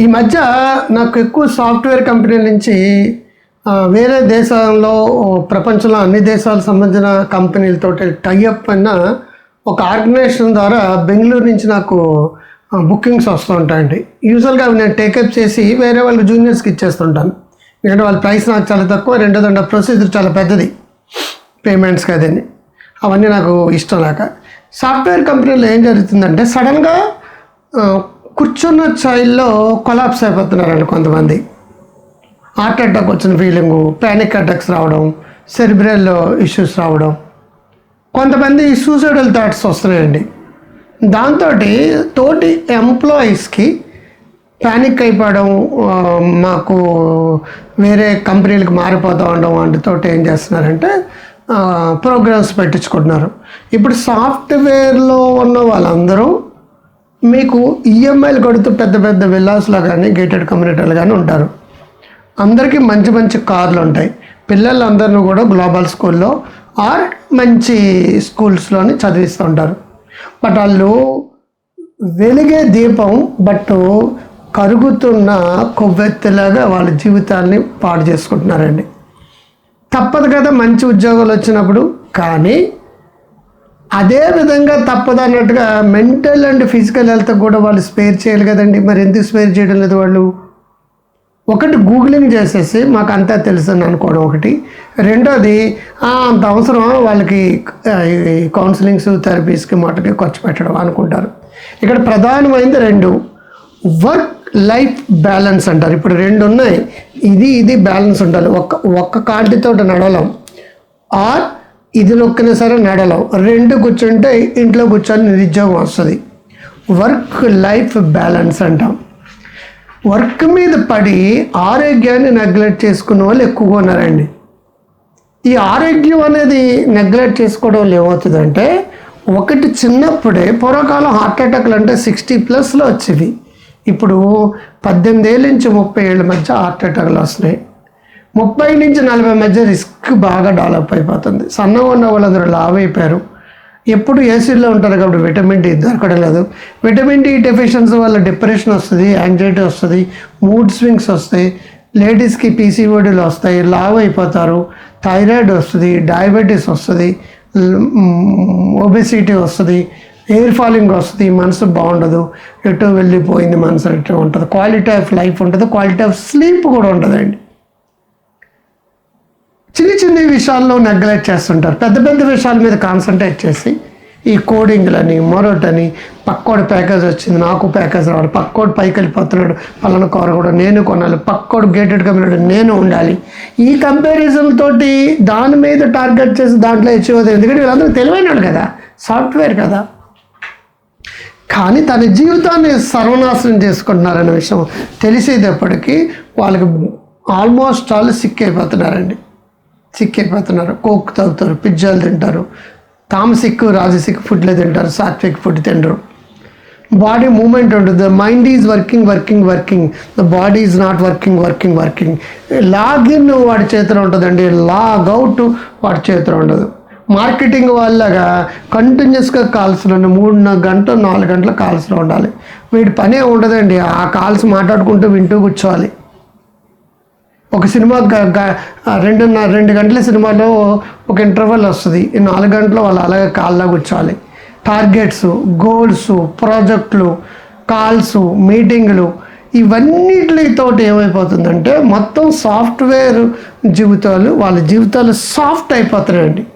ఈ మధ్య నాకు ఎక్కువ సాఫ్ట్వేర్ కంపెనీల నుంచి వేరే దేశంలో ప్రపంచంలో అన్ని దేశాలకు సంబంధించిన కంపెనీలతో టైఅప్ అయిన ఒక ఆర్గనైజేషన్ ద్వారా బెంగళూరు నుంచి నాకు బుకింగ్స్ వస్తూ ఉంటాయండి. యూజువల్గా అవి నేను టేకప్ చేసి వేరే వాళ్ళు జూనియర్స్కి ఇచ్చేస్తుంటాను. ఎందుకంటే వాళ్ళ ప్రైస్ నాకు చాలా తక్కువ రెండోది అంటే ప్రొసీజర్ చాలా పెద్దది. పేమెంట్స్ కదండి అవన్నీ నాకు ఇష్టం లేక. సాఫ్ట్వేర్ కంపెనీలో ఏం జరుగుతుందంటే సడన్గా కూర్చున్న చైల్లో కొలాప్స్ అయిపోతున్నారండి కొంతమంది. హార్ట్ అటాక్ వచ్చిన ఫీలింగు ప్యానిక్ అటాక్స్ రావడం సెరిబ్రల్ ఇష్యూస్ రావడం. కొంతమంది సూసైడల్ థాట్స్ వస్తున్నాయండి. దాంతో తోటి ఎంప్లాయీస్కి ప్యానిక్ అయిపోవడం మాకు వేరే కంపెనీలకు మారిపోతూ ఉండడం వాటితో ఏం చేస్తున్నారంటే ప్రోగ్రామ్స్ పెట్టించుకుంటున్నారు. ఇప్పుడు సాఫ్ట్వేర్లో ఉన్న వాళ్ళందరూ మీకు ఈఎంఐలు కొడుతూ పెద్ద పెద్ద విల్లాస్లో కానీ గేటెడ్ కమ్యూనిటీలు కానీ ఉంటారు. అందరికీ మంచి మంచి కార్లు ఉంటాయి. పిల్లలందరినీ కూడా గ్లోబల్ స్కూల్లో ఆర్ మంచి స్కూల్స్లోని చదివిస్తూ ఉంటారు. బట్ వాళ్ళు వెలిగే దీపం బట్ కరుగుతున్న కొవ్వెత్తిలాగా వాళ్ళ జీవితాన్ని పాడు చేసుకుంటున్నారండి. తప్పదు కదా మంచి ఉద్యోగాలు వచ్చినప్పుడు కానీ అదే విధంగా తప్పదు అన్నట్టుగా మెంటల్ అండ్ ఫిజికల్ హెల్త్ కూడా వాళ్ళు స్పేర్ చేయాలి కదండి. మరి ఎందుకు స్పేర్ చేయడం లేదు వాళ్ళు? ఒకటి గూగులింగ్ చేసేసి మాకు అంతా తెలుసు అని అనుకోవడం ఒకటి. రెండోది అంత అవసరం వాళ్ళకి కౌన్సిలింగ్స్ థెరపీస్కి మాటకి ఖర్చు పెట్టడం అనుకుంటారు. ఇక్కడ ప్రధానమైనది రెండు. వర్క్ లైఫ్ బ్యాలెన్స్ అంటారు. ఇప్పుడు రెండు ఉన్నాయి. ఇది ఇది బ్యాలెన్స్ ఉండాలి. ఒక్క ఒక్క కాంటితో నడవలం. ఆర్ ఇది నొక్కినా సరే రెండు కూర్చుంటే ఇంట్లో కూర్చొని నిరుద్యోగం వస్తుంది. వర్క్ లైఫ్ బ్యాలెన్స్ అంటాం. వర్క్ మీద పడి ఆరోగ్యాన్ని నెగ్లెక్ట్ చేసుకున్న వాళ్ళు ఎక్కువగా ఉన్నారండి. ఈ ఆరోగ్యం అనేది నెగ్లెక్ట్ చేసుకోవడం వల్ల ఏమవుతుందంటే ఒకటి చిన్నప్పుడే పూర్వకాలం హార్ట్ అటాక్లు అంటే సిక్స్టీ ప్లస్లో వచ్చేవి. ఇప్పుడు పద్దెనిమిది ఏళ్ళ నుంచి ముప్పై ఏళ్ళ మధ్య హార్ట్ అటాక్లు వస్తున్నాయి. ముప్పై నుంచి నలభై మధ్య రిస్క్ బాగా డెవలప్ అయిపోతుంది. సన్నగా ఉన్న వాళ్ళందరూ లావ్ అయిపోయారు. ఎప్పుడు ఏసీలో ఉంటారు కాబట్టి విటమిన్ డి దొరకడం లేదు. విటమిన్ డి డెఫిషియన్సీ వల్ల డిప్రెషన్ వస్తుంది యాంగ్జైటీ వస్తుంది మూడ్ స్వింగ్స్ వస్తాయి లేడీస్కి పీసీఓడీలు వస్తాయి లావ్ అయిపోతారు. థైరాయిడ్ వస్తుంది డయాబెటీస్ వస్తుంది ఒబెసిటీ వస్తుంది ఎయిర్ ఫాలింగ్ వస్తుంది మనసు బాగుండదు. ఎటో వెళ్ళిపోయింది మనసు ఎటు ఉంటుంది. క్వాలిటీ ఆఫ్ లైఫ్ ఉంటుంది క్వాలిటీ ఆఫ్ స్లీప్ కూడా ఉంటుందండి. చిన్న చిన్న విషయాల్లో నెగ్లెక్ట్ చేస్తుంటారు. పెద్ద పెద్ద విషయాల మీద కాన్సన్ట్రేట్ చేసి ఈ కోడింగ్లని మరొకటని పక్కోడి ప్యాకేజ్ వచ్చింది నాకు ప్యాకేజ్ రావాలి పక్కోడు పైకి వెళ్ళిపోతున్నాడు పలానా కూర కూడా నేను కొనాలి పక్కోడు గేటెడ్ కంపెనీ నేను ఉండాలి. ఈ కంపారిజన్ తోటి దాని మీద టార్గెట్ చేసి దాంట్లో అచీవ్ అవుతుంది. ఎందుకంటే వీళ్ళందరూ తెలివైన కదా సాఫ్ట్వేర్ కదా. కానీ తన జీవితాన్ని సర్వనాశనం చేసుకుంటున్నారనే విషయం తెలిసేటప్పటికీ వాళ్ళకి ఆల్మోస్ట్ ఆల్ సిక్ అయిపోతున్నారండి. సిక్కిపోతున్నారు కోక్ తాగుతారు పిజ్జాలు తింటారు తామసిక్ రాజసిక్ ఫుడ్లే తింటారు సాత్విక్ ఫుడ్ తినరు బాడీ మూమెంట్ ఉంటుంది. The mind is working working working the body is not working working working login వాడి చేతిలో ఉంటుందండి. లాగ్ అవుట్ వాడి చేతిలో ఉండదు. మార్కెటింగ్ వాళ్ళగా కంటిన్యూస్గా కాల్స్లో మూడున్నర గంట నాలుగు గంటల కాల్స్లో ఉండాలి. వీడి పనే ఉండదండి. ఆ కాల్స్ మాట్లాడుకుంటూ వింటూ కూర్చోవాలి. ఒక సినిమా గ- రెండున్నర రెండు గంటల సినిమాలో ఒక ఇంటర్వెల్ వస్తుంది. ఈ నాలుగు గంటలు వాళ్ళు అలాగే కాల్లో కూర్చోవాలి. టార్గెట్స్ గోల్స్ ప్రాజెక్టులు కాల్స్ మీటింగులు ఇవన్నిటితోటి ఏమైపోతుందంటే మొత్తం సాఫ్ట్వేర్ జీవితాలు వాళ్ళ జీవితాలు సాఫ్ట్ అయిపోతున్నాయండి.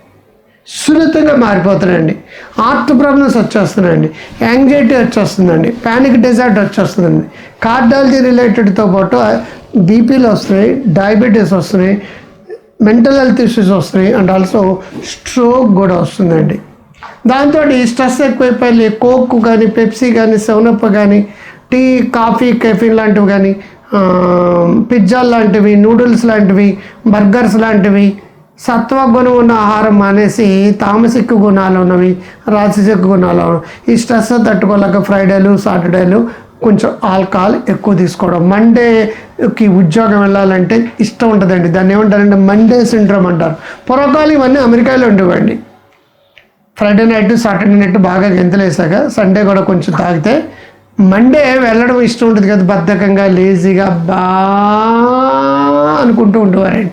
సున్నితంగా మారిపోతున్నాయండి. ఆర్ట్ ప్రాబ్లమ్స్ వచ్చేస్తున్నాయండి. యాంగ్జైటీ వచ్చేస్తుందండి. ప్యానిక్ డిజార్డర్ వచ్చేస్తుందండి. కార్డాలజీ రిలేటెడ్తో పాటు బీపీలు వస్తున్నాయి డయాబెటీస్ వస్తున్నాయి మెంటల్ హెల్త్ ఇష్యూస్ వస్తున్నాయి అండ్ ఆల్సో స్ట్రోక్ కూడా వస్తుందండి. దాంతో స్ట్రెస్ ఎక్కువైపోయి కోక్ కానీ పెప్సీ కానీ సెవెనప్ కానీ టీ కాఫీ కెఫిన్ లాంటివి కానీ పిజ్జా లాంటివి నూడిల్స్ లాంటివి బర్గర్స్ లాంటివి సత్వ గుణం ఉన్న ఆహారం మానేసి తామసిక గుణాలు ఉన్నవి రాజసిక గుణాలు ఈ స్ట్రెస్ తట్టుకోలేక ఫ్రైడేలు సాటర్డేలు కొంచెం ఆల్కహాల్ ఎక్కువ తీసుకోవడం. మండేకి ఉద్యోగం వెళ్ళాలంటే ఇష్టం ఉంటుందండి. దాన్ని ఏమంటారంటే మండే సిండ్రోమ్ అంటారు. పూర్వకాలం ఇవన్నీ అమెరికాలో ఉండేవండి. ఫ్రైడే నైట్ సాటర్డే నైట్ బాగా గెంతలేసాక సండే కూడా కొంచెం తాగితే మండే వెళ్ళడం ఇష్టం ఉంటుంది కదా బద్ధకంగా లేజీగా బా అనుకుంటూ ఉండేవారండి.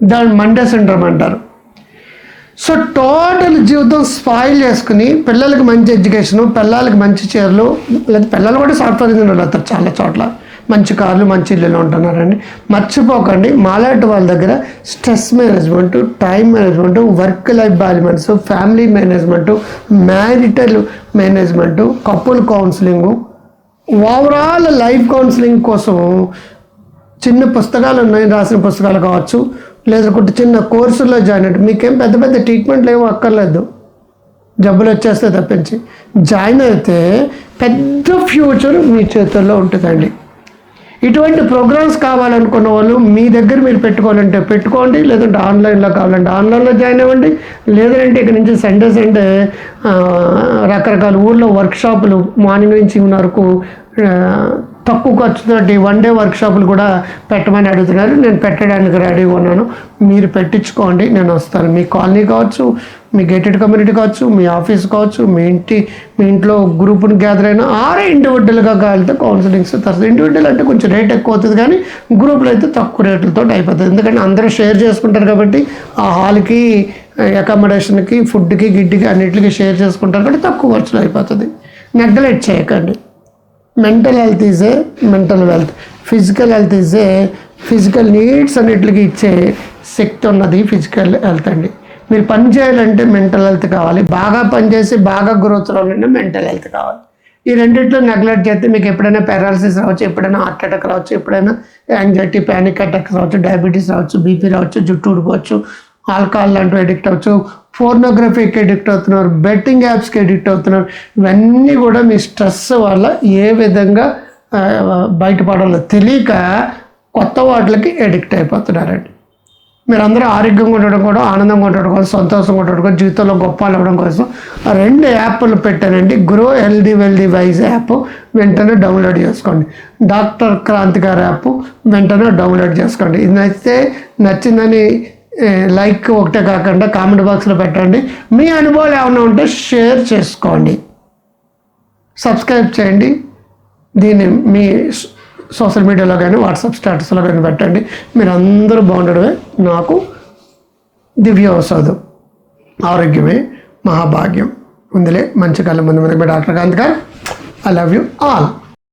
దాన్ని మండే సిండ్రోమ్ అంటారు. సో టోటల్ జీవితం స్పాయిల్ చేసుకుని పిల్లలకి మంచి ఎడ్యుకేషను పిల్లలకి మంచి చీరలు లేదా పిల్లలు కూడా సాఫ్ట్వేర్ ఇంజనీర్లు అవుతారు చాలా చోట్ల. మంచి కార్లు మంచి ఇల్లులో ఉంటున్నారండి. మర్చిపోకండి మాలాంటి వాళ్ళ దగ్గర stress management time management work life balance family management marital management couple counselling overall life counselling కోసం చిన్న పుస్తకాలు ఉన్నాయి రాసిన పుస్తకాలు కావచ్చు. లేదంటే చిన్న కోర్సుల్లో జాయిన్ అంటే మీకేం పెద్ద పెద్ద ట్రీట్మెంట్లు ఏమో అక్కర్లేదు. జబ్బులు వచ్చేస్తే తప్పించి. జాయిన్ అయితే పెద్ద ఫ్యూచర్ మీ చేతుల్లో ఉంటుందండి. ఇటువంటి ప్రోగ్రామ్స్ కావాలనుకున్న వాళ్ళు మీ దగ్గర మీరు పెట్టుకోవాలంటే పెట్టుకోండి లేదంటే ఆన్లైన్లో కావాలంటే ఆన్లైన్లో జాయిన్ అవ్వండి లేదంటే ఇక్కడ నుంచి సండే సండే రకరకాల ఊళ్ళో వర్క్షాపులు మార్నింగ్ నుంచి వరకు తక్కువ ఖర్చుతోటి వన్ డే వర్క్షాపులు కూడా పెట్టమని అడుగుతున్నారు. నేను పెట్టడానికి రెడీగా ఉన్నాను. మీరు పెట్టించుకోండి. నేను వస్తాను. మీ కాలనీ కావచ్చు మీ గేటెడ్ కమ్యూనిటీ కావచ్చు మీ ఆఫీస్ కావచ్చు మీ ఇంటి మీ ఇంట్లో గ్రూప్ని గ్యాదర్ అయినా ఆరే ఇండివిజువల్గా కావాలంటే కౌన్సిలింగ్స్ తర్వాత ఇండివిజువల్ అంటే కొంచెం రేట్ ఎక్కువ అవుతుంది కానీ గ్రూప్లో అయితే తక్కువ రేట్లతో అయిపోతుంది. ఎందుకంటే అందరూ షేర్ చేసుకుంటారు కాబట్టి ఆ హాల్కి అకామిడేషన్కి ఫుడ్కి గిడ్డికి అన్నిటికీ షేర్ చేసుకుంటారు కాబట్టి తక్కువ ఖర్చులు అయిపోతుంది. నెగ్లెక్ట్ చేయకండి. Mental health is a mental wealth physical health is a physical needs అన్నిటికి ఇచ్చే శక్తి ఉన్నది ఫిజికల్ హెల్త్ అండి. మీరు పని చేయాలంటే మెంటల్ హెల్త్ కావాలి. బాగా పనిచేసి బాగా గ్రోత్ రావాలంటే మెంటల్ హెల్త్ కావాలి. ఈ రెండిట్లో నెగ్లెక్ట్ చేస్తే మీకు ఎప్పుడైనా పారాలసిస్ రావచ్చు ఎప్పుడైనా హార్ట్ అటాక్ రావచ్చు ఎప్పుడైనా యాంగ్జైటీ ప్యానిక్ అటాక్ రావచ్చు డయాబెటీస్ రావచ్చు బీపీ రావచ్చు జుట్టు ఊడిపోవచ్చు ఆల్కహాల్ లాంటివి అడిక్ట్ అవ్వచ్చు ఫోర్నోగ్రఫీకి అడిక్ట్ అవుతున్నారు బెట్టింగ్ యాప్స్కి అడిక్ట్ అవుతున్నారు. ఇవన్నీ కూడా మీ స్ట్రెస్ వల్ల ఏ విధంగా బయటపడాలో తెలియక కొత్త వాటికి అడిక్ట్ అయిపోతున్నారండి. మీరు అందరూ ఆరోగ్యంగా ఉండడం కూడా ఆనందంగా ఉండడం కోసం సంతోషంగా ఉండడం కోసం జీవితంలో గొప్పలు అవ్వడం కోసం ఆ రెండు యాప్లు పెట్టానండి. Grow healthy wealthy wise app వెంటనే డౌన్లోడ్ చేసుకోండి. డాక్టర్ క్రాంతి గారి యాప్ వెంటనే డౌన్లోడ్ చేసుకోండి. ఇది నచ్చితే నచ్చిందని లైక్ ఒకటే కాకుండా కామెంట్ బాక్స్లో పెట్టండి. మీ అనుభవాలు ఏమైనా ఉంటే షేర్ చేసుకోండి. సబ్స్క్రైబ్ చేయండి. దీన్ని మీ సోషల్ మీడియాలో కానీ వాట్సాప్ స్టేటస్లో కానీ పెట్టండి. మీరు అందరూ బాగుండడమే నాకు దివ్య ఆరోగ్యమే మహాభాగ్యం. ఉందిలే మంచి కాలం ముందు మనకి డాక్టర్ కాంత్ గారు ఐ లవ్ యూ ఆల్